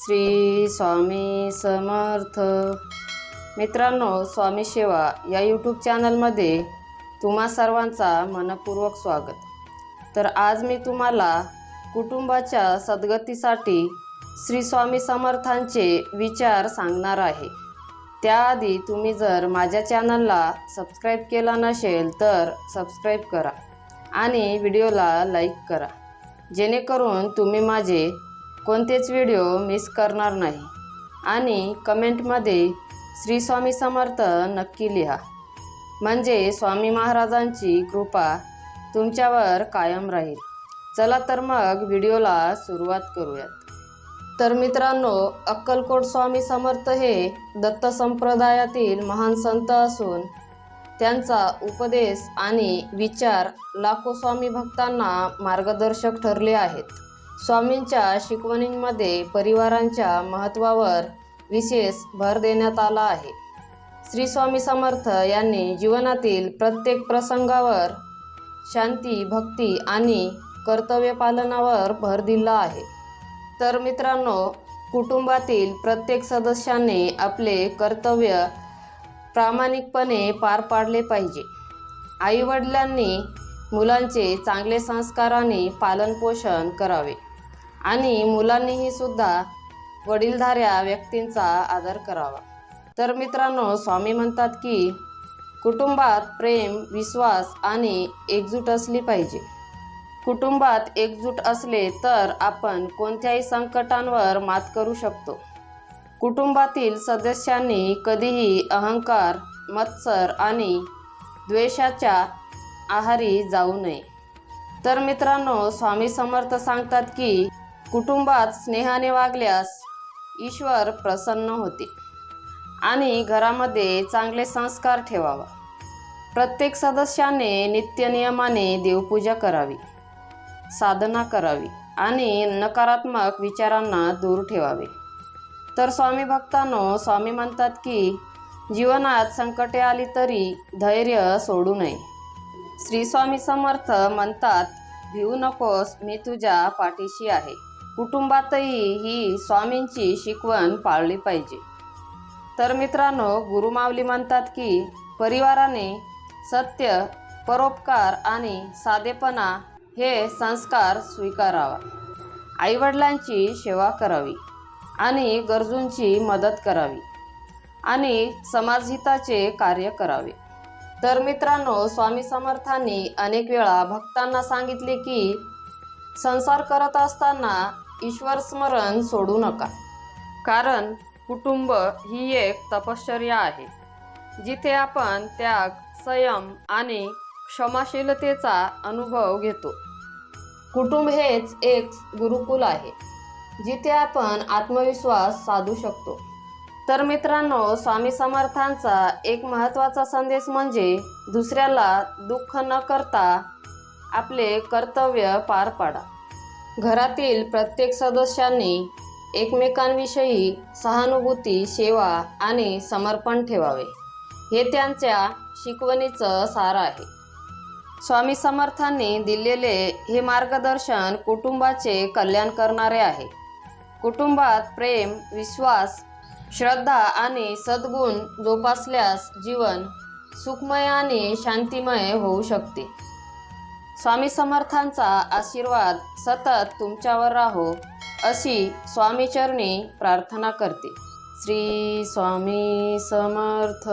श्री स्वामी समर्थ. मित्रांनो स्वामी सेवा या यूट्यूब चॅनलमध्ये तुम्हा सर्वांचा मनपूर्वक स्वागत. तर आज मी तुम्हाला कुटुंबाच्या सद्गतीसाठी श्री स्वामी समर्थांचे विचार सांगणार आहे. त्याआधी तुम्ही जर माझ्या चॅनलला सबस्क्राईब केला नसेल तर सबस्क्राईब करा आणि व्हिडिओला लाईक करा. जेणेकरून तुम्ही माझे कोणतेच व्हिडिओ मिस करणार नाही. आणि कमेंटमध्ये श्री स्वामी समर्थ नक्की लिहा. म्हणजे स्वामी महाराजांची कृपा तुमच्यावर कायम राहील. चला तर मग व्हिडिओला सुरुवात करूयात. तर मित्रांनो अक्कलकोट स्वामी समर्थ हे दत्त संप्रदायातील महान संत असून त्यांचा उपदेश आणि विचार लाखो स्वामी भक्तांना मार्गदर्शक ठरले आहेत. स्वामींच्या शिकवणींमध्ये परिवारांच्या महत्त्वावर विशेष भर देण्यात आला आहे. श्री स्वामी समर्थ यांनी जीवनातील प्रत्येक प्रसंगावर शांती भक्ती आणि कर्तव्यपालनावर भर दिला आहे. तर मित्रांनो कुटुंबातील प्रत्येक सदस्याने आपले कर्तव्य प्रामाणिकपणे पार पाडले पाहिजे. आईवडिलांनी मुलांचे चांगले संस्काराने पालनपोषण करावे. आणि मुलांनीही सुद्धा वडीलधाऱ्या व्यक्तींचा आदर करावा. तर मित्रांनो स्वामी म्हणतात की कुटुंबात प्रेम विश्वास आणि एकजूट असली पाहिजे. कुटुंबात एकजूट असले तर आपण कोणत्याही संकटांवर मात करू शकतो. कुटुंबातील सदस्यांनी कधीही अहंकार मत्सर आणि द्वेषाच्या आहारी जाऊ नये. तर मित्रांनो स्वामी समर्थ सांगतात की कुटुंबात स्नेहाने वागल्यास ईश्वर प्रसन्न होते. आणि घरामध्ये चांगले संस्कार ठेवावा. प्रत्येक सदस्याने नित्यनियमाने देवपूजा करावी साधना करावी आणि नकारात्मक विचारांना दूर ठेवावे. तर स्वामी भक्तांनो स्वामी म्हणतात की जीवनात संकटे आली तरी धैर्य सोडू नये. श्री स्वामी समर्थ म्हणतात भिवू नकोस मी तुझ्या पाठीशी आहे. कुटुंबातही ही स्वामींची शिकवण पाळली पाहिजे. तर मित्रांनो गुरुमावली म्हणतात की परिवाराने सत्य परोपकार आणि साधेपणा हे संस्कार स्वीकारावा. आईवडिलांची सेवा करावी आणि गरजूंची मदत करावी आणि समाजहिताचे कार्य करावे. तर मित्रांनो स्वामी समर्थांनी अनेक वेळा भक्तांना सांगितले की संसार करत असताना ईश्वर स्मरण सोडू नका. कारण कुटुंब ही एक तपश्चर्या आहे जिथे आपण त्याग संयम आणि क्षमाशीलतेचा अनुभव घेतो. कुटुंब हेच एक गुरुकुल आहे जिथे आपण आत्मविश्वास साधू शकतो. तर मित्रांनो स्वामी समर्थांचा एक महत्त्वाचा संदेश म्हणजे दुसऱ्याला दुःख न करता आपले कर्तव्य पार पाडा. घरातील प्रत्येक सदस्यांनी एकमेकांविषयी सहानुभूती सेवा आणि समर्पण ठेवावे. हे त्यांच्या शिकवणीचं सार आहे. स्वामी समर्थांनी दिलेले हे मार्गदर्शन कुटुंबाचे कल्याण करणारे आहे. कुटुंबात प्रेम विश्वास श्रद्धा आणि सद्गुण जोपासल्यास जीवन सुखमय आणि शांतिमय होऊ शकते. स्वामी समर्थांचा आशीर्वाद सतत तुमच्यावर राहो अशी स्वामीचरणी प्रार्थना करते. श्री स्वामी समर्थ.